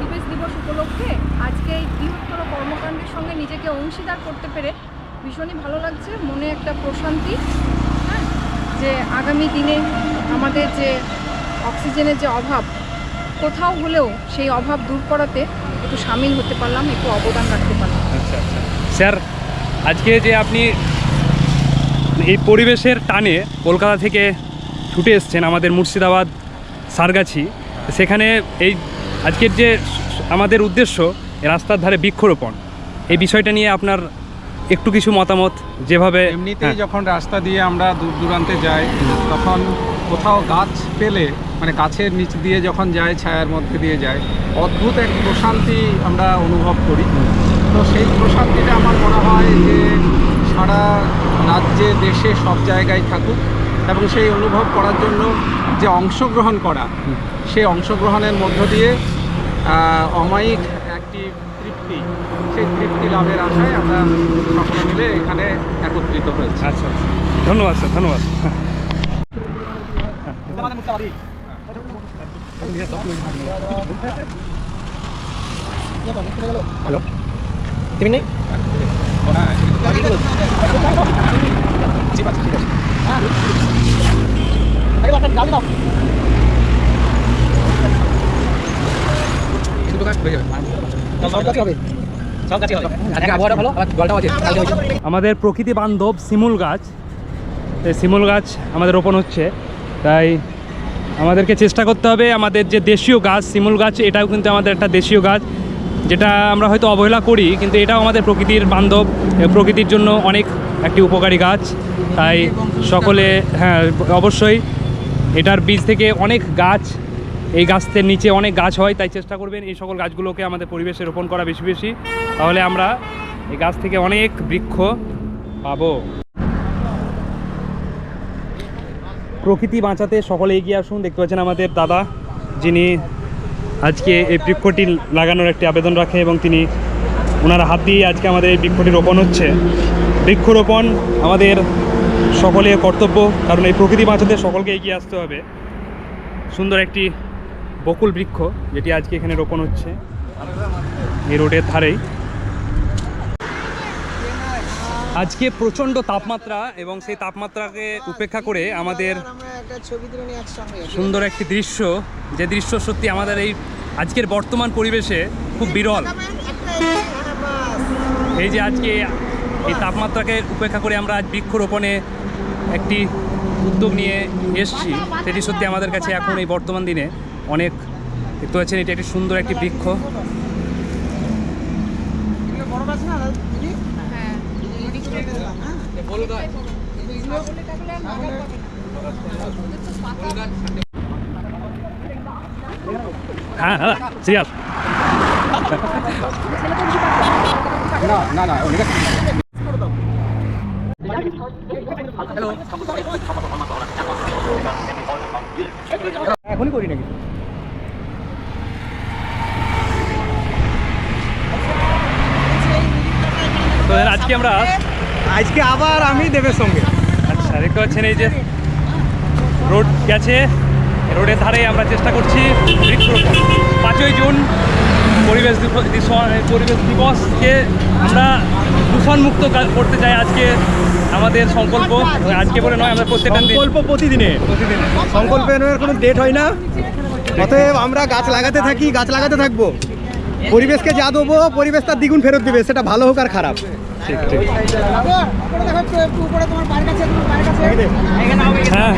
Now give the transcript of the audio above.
পরিবেশ দিবস উপলক্ষে আজকে এই বৃহত্তর কর্মকাণ্ডের সঙ্গে নিজেকে অংশীদার করতে পেরে ভীষণই ভালো লাগছে, মনে একটা প্রশান্তি হ্যাঁ? যে আগামী দিনে আমাদের যে অক্সিজেনের যে অভাব, কোথাও হলেও সেই অভাব দূর করাতে একটু সামিল হতে পারলাম, একটু অবদান রাখতে পারলাম। আচ্ছা আচ্ছা। স্যার, আজকে যে আপনি এই পরিবেশের টানে কলকাতা থেকে ছুটে এসছেন আমাদের মুর্শিদাবাদ, সারগাছি, সেখানে এই আজকের যে আমাদের উদ্দেশ্য রাস্তার ধারে বৃক্ষরোপণ। এই বিষয়টা নিয়ে আপনার একটু কিছু মতামত যেভাবে এমনিতেই হ্যাঁ, যখন রাস্তা দিয়ে আমরা দূর দূরান্তে যাই তখন কোথাও গাছ পেলে মানে গাছের নিচ দিয়ে যখন যায় ছায়ার মধ্যে দিয়ে যায় অদ্ভুত এক প্রশান্তি আমরা অনুভব করি। তো সেই প্রশান্তিটা আমার মনে হয় যে সারা রাজ্যে দেশে সব জায়গায় থাকুক। এবং সেই অনুভব করার জন্য যে অংশগ্রহণ করা সেই অংশগ্রহণের মধ্য দিয়ে অমায়িক একটি তৃপ্তি সেই তৃপ্তি লাভের আশায় আমরা সকলে মিলে এখানে একত্রিত হয়েছি। আচ্ছা আচ্ছা। ধন্যবাদ স্যার ধন্যবাদ। আমাদের প্রকৃতি বান্ধব শিমুল গাছ। শিমুল গাছ আমাদের রোপণ হচ্ছে। তাই আমাদেরকে চেষ্টা করতে হবে আমাদের যে দেশীয় গাছ, শিমুল গাছ, এটাও কিন্তু আমাদের একটা দেশীয় গাছ। যেটা আমরা হয়তো অবহেলা করি, কিন্তু এটাও আমাদের প্রকৃতির বান্ধব প্রকৃতির জন্য অনেক একটি উপকারী গাছ। তাই সকলে হ্যাঁ অবশ্যই এটার বীজ থেকে অনেক গাছ, এই গাছের নিচে অনেক গাছ হয়, তাই চেষ্টা করবেন এই সকল গাছগুলোকে আমাদের পরিবেশে রোপণ করা বেশি বেশি। তাহলে আমরা এই গাছ থেকে অনেক বৃক্ষ পাবো। প্রকৃতি বাঁচাতে সকলে এগিয়ে আসুন। দেখতে পাচ্ছেন আমাদের দাদা, যিনি আজকে এই বৃক্ষটি লাগানোর একটি আবেদন রাখে এবং তিনি ওনার হাত দিয়ে আজকে আমাদের এই বৃক্ষটি রোপণ হচ্ছে। বৃক্ষরোপণ আমাদের সকলের কর্তব্য, কারণ এই প্রকৃতি বাঁচাতে সকলকে এগিয়ে আসতে হবে। সুন্দর একটি বকুল বৃক্ষ, যেটি আজকে এখানে রোপণ হচ্ছে। এই রোডের ধারেই। আজকে প্রচণ্ড তাপমাত্রা এবং সেই তাপমাত্রাকে উপেক্ষা করে আমাদের সুন্দর একটি দৃশ্য, যে দৃশ্য সত্যি আমাদের এই আজকের বর্তমান পরিবেশে খুব বিরল। এই যে আজকে এই তাপমাত্রাকে উপেক্ষা করে আমরা আজ বৃক্ষরোপণে একটি উদ্যোগ নিয়ে এসছি। সেটি সত্যি আমাদের কাছে এখন এই বর্তমান দিনে অনেক, দেখতে পাচ্ছেন এটি একটি সুন্দর একটি বৃক্ষ। হ্যাঁ হ্যাঁ সিরিয়াস না না না এখনই করি নাকি তো আজকে আমরা? আজকে আবার আমি দেবের সঙ্গে। আচ্ছা দেখতে পাচ্ছেন এই যে রোড গেছে। রোডের ধারে আমরা চেষ্টা করছি বৃক্ষরোপণ। পাঁচই জুন পরিবেশ দিবস পরিবেশ দিবসকে আমরা দূষণমুক্ত করতে চাই আজকে আমাদের সংকল্প। আজকে বলে নয় আমরা প্রত্যেকটা সংকল্প প্রতিদিনে। প্রতিদিন। সংকল্পের কোনো ডেট হয় না। অতএব আমরা গাছ লাগাতে থাকি গাছ লাগাতে থাকব। পরিবেশকে যা দেবো পরিবেশ তার দ্বিগুণ ফেরত দিবে সেটা ভালো হোক আর খারাপ। ঠিক ঠিক। হ্যাঁ।